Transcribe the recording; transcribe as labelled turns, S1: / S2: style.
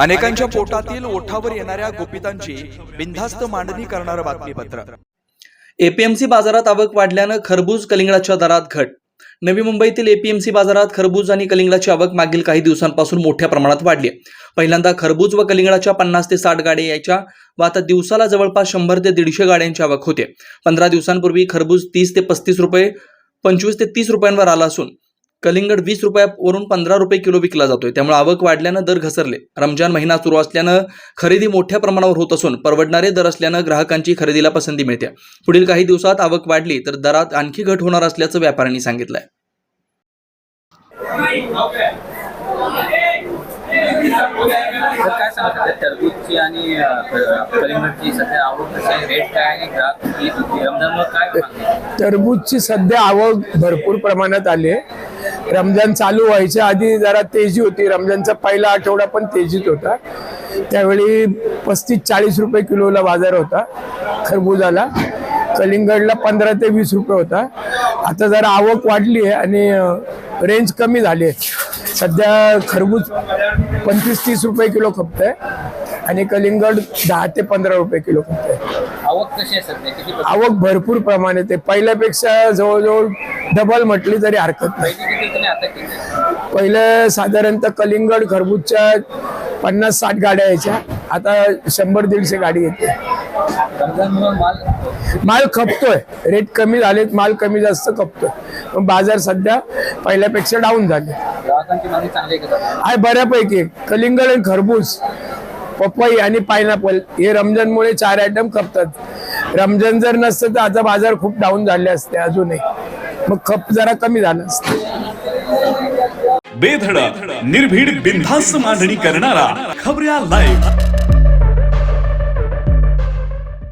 S1: अनेकांच्या पोटातील ओठावर येणाऱ्या गोपितांची बिनधास्त मांडणी करणारं बातमीपत्र.
S2: एपीएमसी बाजारात आवक वाढल्यानं खरबूज कलिंगडाच्या दरात घट. नवी मुंबईतील एपीएमसी बाजारात खरबूज आणि कलिंगडाची आवक मागील काही दिवसांपासून मोठ्या प्रमाणात वाढली पहिल्यांदा खरबूज व कलिंगडाच्या पन्नास ते साठ गाड्या यायच्या व आता दिवसाला जवळपास शंभर ते दीडशे गाड्यांची आवक होते. पंधरा दिवसांपूर्वी खरबूज तीस ते पस्तीस रुपये पंचवीस ते तीस रुपयांवर आला असून कलिंगड वीस रुपयावरून पंधरा रुपये किलो विकला जातोय. त्यामुळे आवक वाढल्यानं दर घसरले. रमजान महिना सुरू असल्यानं खरेदी मोठ्या प्रमाणावर होत असून परवडणारे दर असल्यानं ग्राहकांची खरेदीला पसंती मिळते. पुढील काही दिवसात आवक वाढली तर दरात आणखी घट होणार असल्याचं व्यापाऱ्यांनी सांगितलंय.
S3: तर काय सांगत सध्या टरबूजची आणि अ, क- कलिंगडची सध्या आवक रेट काय ग्राहक काय?
S4: टरबूजची सध्या आवक भरपूर प्रमाणात आली आहे. रमजान चालू व्हायच्या आधी जरा तेजी होती. रमजानचा पहिला आठवडा पण तेजीत होता. त्यावेळी पस्तीस चाळीस रुपये किलोला बाजार होता खरबुजाला. कलिंगडला पंधरा ते वीस रुपये होता. आता जरा आवक वाढली आहे आणि रेंज कमी झाली आहे. सध्या खरबूज पंचवीस तीस रुपये किलो खपत आहे आणि कलिंगड दहा ते पंधरा रुपये किलो खपत आहे
S3: आवक कशी आहे सध्या किती पट-
S4: आवक भरपूर प्रमाणात आहे. पहिल्यापेक्षा जवळजवळ डबल म्हटली तरी हरकत नाही.
S3: पहिली किती होती आणि आता किती? आहे?
S4: पहिलं साधारणतः कलिंगड खरबूजच्या पन्नास साठ गाड्या यायच्या. आता शंभर दीडशे गाडी येते.
S3: माल
S4: माल खपतोय. रेट कमी झालेत माल कमी जास्त खपतोय. पण बाजार सध्या पहिल्यापेक्षा डाऊन झाले.
S3: ग्राहकांची मागणी चांगली आहे का सध्या?
S4: आहे बऱ्यापैकी. कलिंगड आणि खरबूज पपई आणि पायनॅपल हे रमजानमुळे चार आयटम खपतात. रमजान जर नसतं तर आता बाजार खूप डाऊन झाले असते अजूनही. मग खप जरा कमी झालं असतं.
S5: बेधडक निर्भीड बिनधास्त मांडणी करणारा खबऱ्या लाईव्ह